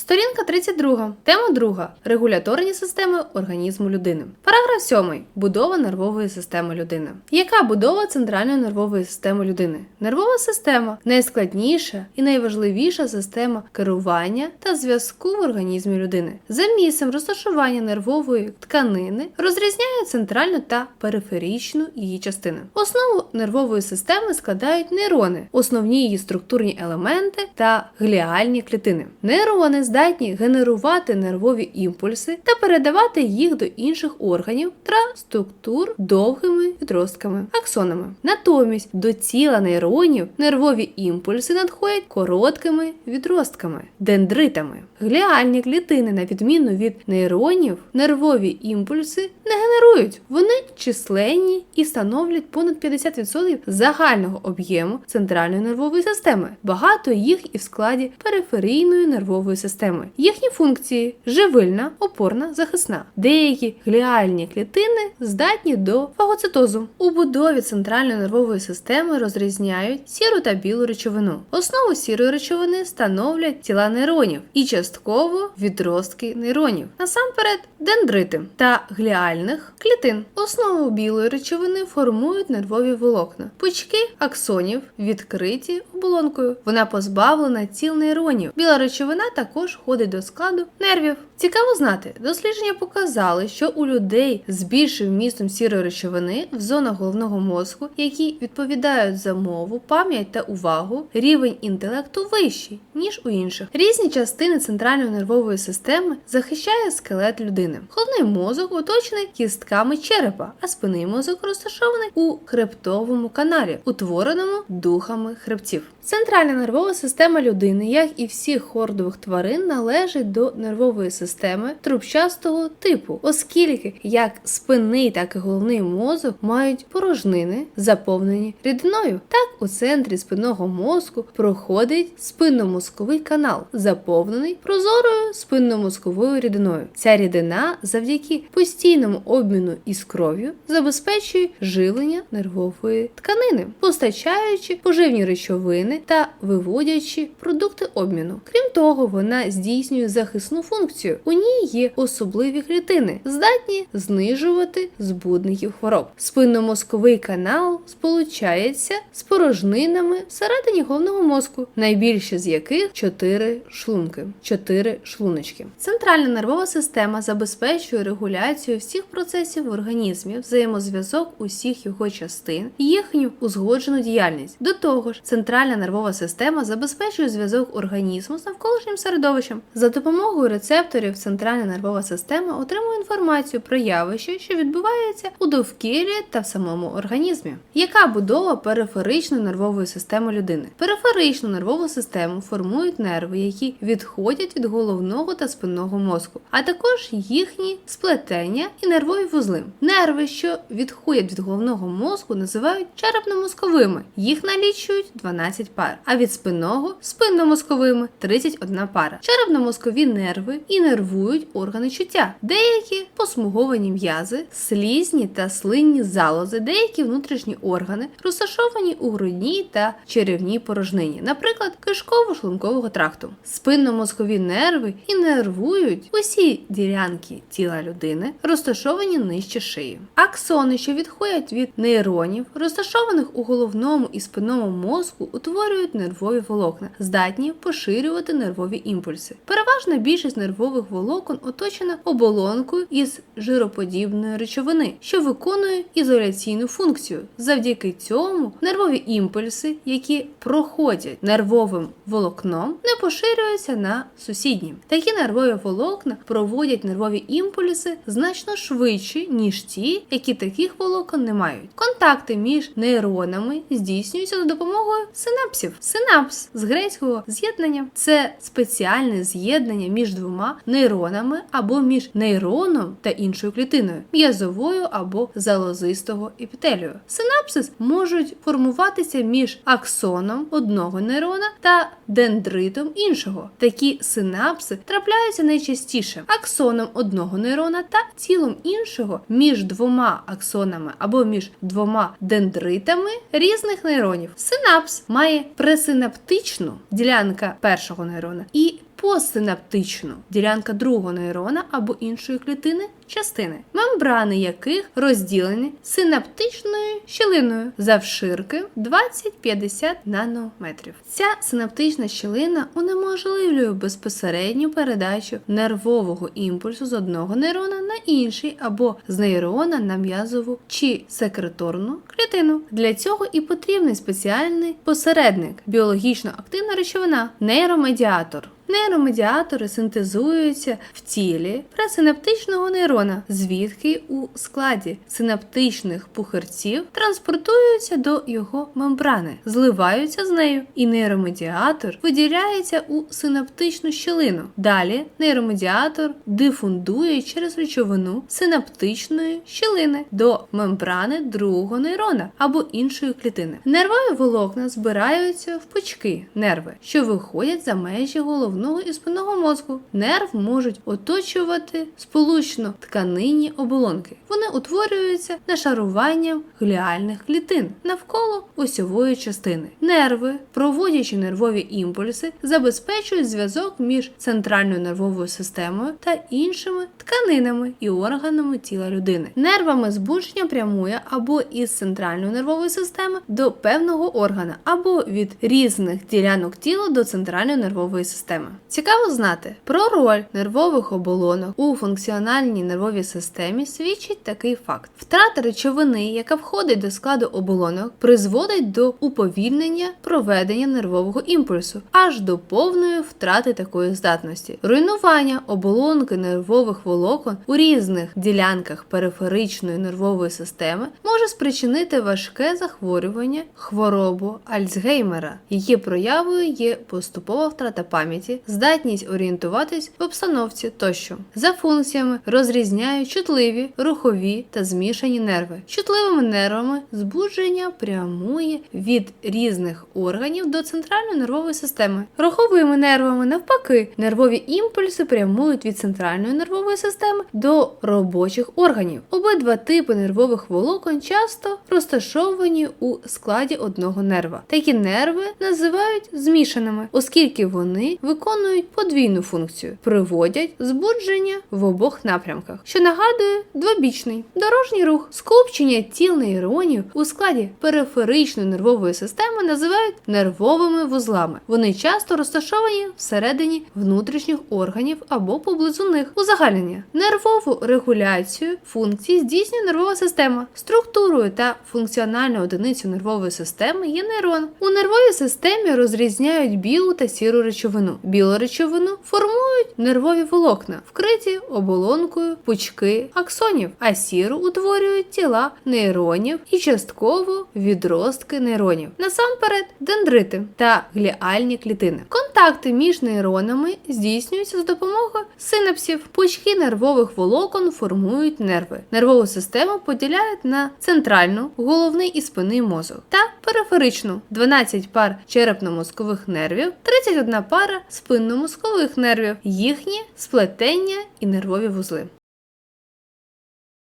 Сторінка 32. Тема 2. Регуляторні системи організму людини. Параграф 7. Будова нервової системи людини. Яка будова центральної нервової системи людини? Нервова система найскладніша і найважливіша система керування та зв'язку в організмі людини. За місцем розташування нервової тканини розрізняють центральну та периферічну її частини. Основу нервової системи складають нейрони, основні її структурні елементи та гліальні клітини. Нейрони здатні генерувати нервові імпульси та передавати їх до інших органів та структур довгими відростками аксонами. Натомість до тіла нейронів нервові імпульси надходять короткими відростками дендритами. Гліальні клітини, на відміну від нейронів, нервові імпульси не генерують. Вони численні і становлять понад 50% загального об'єму центральної нервової системи. Багато їх і в складі периферійної нервової системи. Їхні функції живильна, опорна, захисна. Деякі гліальні клітини здатні до фагоцитозу. У будові центральної нервової системи розрізняють сіру та білу речовину. Основу сірої речовини становлять тіла нейронів і частково відростки нейронів. Насамперед дендрити та гліальних клітин. Основу білої речовини формують нервові волокна. Пучки аксонів відкриті оболонкою. Вона позбавлена тіл нейронів. Біла речовина також входить до складу нервів. Цікаво знати, дослідження показали, що у людей з більшим вмістом сірої речовини в зонах головного мозку, які відповідають за мову, пам'ять та увагу, рівень інтелекту вищий, ніж у інших. Різні частини центральної нервової системи захищає скелет людини. Головний мозок оточений кістками черепа, а спинний мозок розташований у хребтовому каналі, утвореному духами хребтів. Центральна нервова система людини, як і всіх хордових тварин, належить до нервової системи трубчастого типу, оскільки як спинний, так і головний мозок мають порожнини, заповнені рідиною. Так у центрі спинного мозку проходить спинномозковий канал, заповнений прозорою спинномозковою рідиною. Ця рідина завдяки постійному обміну із кров'ю забезпечує живлення нервової тканини, постачаючи поживні речовини та виводячи продукти обміну. Крім того, вона здійснює захисну функцію. У ній є особливі клітини, здатні знижувати збудників хвороб. Спинномозковий канал сполучається з порожнинами всередині головного мозку, найбільше з яких чотири шлунки, чотири шлуночки. Центральна нервова система забезпечує регуляцію всіх процесів в організмі, взаємозв'язок усіх його частин, і їхню узгоджену діяльність. До того ж, центральна нервова система забезпечує зв'язок організму з навколишнім середовищем. За допомогою рецепторів центральна нервова система отримує інформацію про явище, що відбувається у довкіллі та в самому організмі. Яка будова периферичної нервової системи людини? Периферичну нервову систему формують нерви, які відходять від головного та спинного мозку, а також їхні сплетення і нервові вузли. Нерви, що відходять від головного мозку, називають черепно-мозковими. Їх налічують 12 пар, а від спинного спинномозковими 31 пара. Черепно-мозкові нерви і нерви інервують органи чуття, деякі посмуговані м'язи, слізні та слинні залози, деякі внутрішні органи розташовані у грудній та черевній порожнині, наприклад, кишково-шлункового тракту. Спинномозкові нерви інервують усі ділянки тіла людини, розташовані нижче шиї. Аксони, що відходять від нейронів, розташованих у головному і спинному мозку, утворюють нервові волокна, здатні поширювати нервові імпульси. Переважна більшість нервових волокон оточена оболонкою із жироподібної речовини, що виконує ізоляційну функцію. Завдяки цьому нервові імпульси, які проходять нервовим волокном, не поширюються на сусідні. Такі нервові волокна проводять нервові імпульси значно швидше, ніж ті, які таких волокон не мають. Контакти між нейронами здійснюються за допомогою синапсів. Синапс з грецького з'єднання це спеціальне з'єднання між двома нейронами або між нейроном та іншою клітиною, м'язовою або залозистого епітелію. Синапсис можуть формуватися між аксоном одного нейрона та дендритом іншого. Такі синапси трапляються найчастіше аксоном одного нейрона та тілом іншого між двома аксонами або між двома дендритами різних нейронів. Синапс має пресинаптичну ділянка першого нейрона і постсинаптичну ділянка другого нейрона або іншої клітини частини, мембрани яких розділені синаптичною щілиною завширки 20-50 нанометрів. Ця синаптична щілина унеможливлює безпосередню передачу нервового імпульсу з одного нейрона на інший або з нейрона на м'язову чи секреторну клітину. Для цього і потрібний спеціальний посередник, біологічно активна речовина, нейромедіатор. Нейромедіатори синтезуються в тілі пресинаптичного нейрона, звідки у складі синаптичних пухирців транспортуються до його мембрани, зливаються з нею, і нейромедіатор виділяється у синаптичну щілину. Далі нейромедіатор дифундує через речовину синаптичної щілини до мембрани другого нейрона або іншої клітини. Нервові волокна збираються в пучки нерви, що виходять за межі головного і спинного мозку. Нерв можуть оточувати сполучно тканинні оболонки. Вони утворюються нашаруванням гліальних клітин навколо осьової частини. Нерви, проводячи нервові імпульси, забезпечують зв'язок між центральною нервовою системою та іншими тканинами і органами тіла людини. Нервами збудження прямує або із центральної нервової системи до певного органа, або від різних ділянок тіла до центральної нервової системи. Цікаво знати про роль нервових оболонок у функціональній нервовій системі свідчить такий факт: втрата речовини, яка входить до складу оболонок, призводить до уповільнення проведення нервового імпульсу аж до повної втрати такої здатності. Руйнування оболонки нервових волокон у різних ділянках периферичної нервової системи може спричинити важке захворювання, хворобу Альцгеймера. Її проявою є поступова втрата пам'яті, здатність орієнтуватись в обстановці тощо. За функціями розрізняють чутливі, рухові та змішані нерви. Чутливими нервами збудження прямує від різних органів до центральної нервової системи. Руховими нервами, навпаки, нервові імпульси прямують від центральної нервової системи до робочих органів. Обидва типи нервових волокон часто розташовані у складі одного нерва. Такі нерви називають змішаними, оскільки вони виконують подвійну функцію, приводять збудження в обох напрямках, що нагадує двобічний дорожній рух. Скупчення тіл нейронів у складі периферичної нервової системи називають нервовими вузлами. Вони часто розташовані всередині внутрішніх органів або поблизу них. Узагальнення нервову регуляцію функцій здійснює нервова система. Структурою та функціональною одиницею нервової системи є нейрон. У нервовій системі розрізняють білу та сіру речовину. Білу речовину формують нервові волокна, вкриті оболонкою пучки аксонів, а сіру утворюють тіла нейронів і частково відростки нейронів. Насамперед дендрити та гліальні клітини. Контакти між нейронами здійснюються з допомогою синапсів. Пучки нервових волокон формують нерви. Нервову систему поділяють на центральну, головний і спинний мозок та периферичну 12 пар черепно-мозкових нервів, 31 пара спинно-мозкових нервів, їхні сплетення і нервові вузли.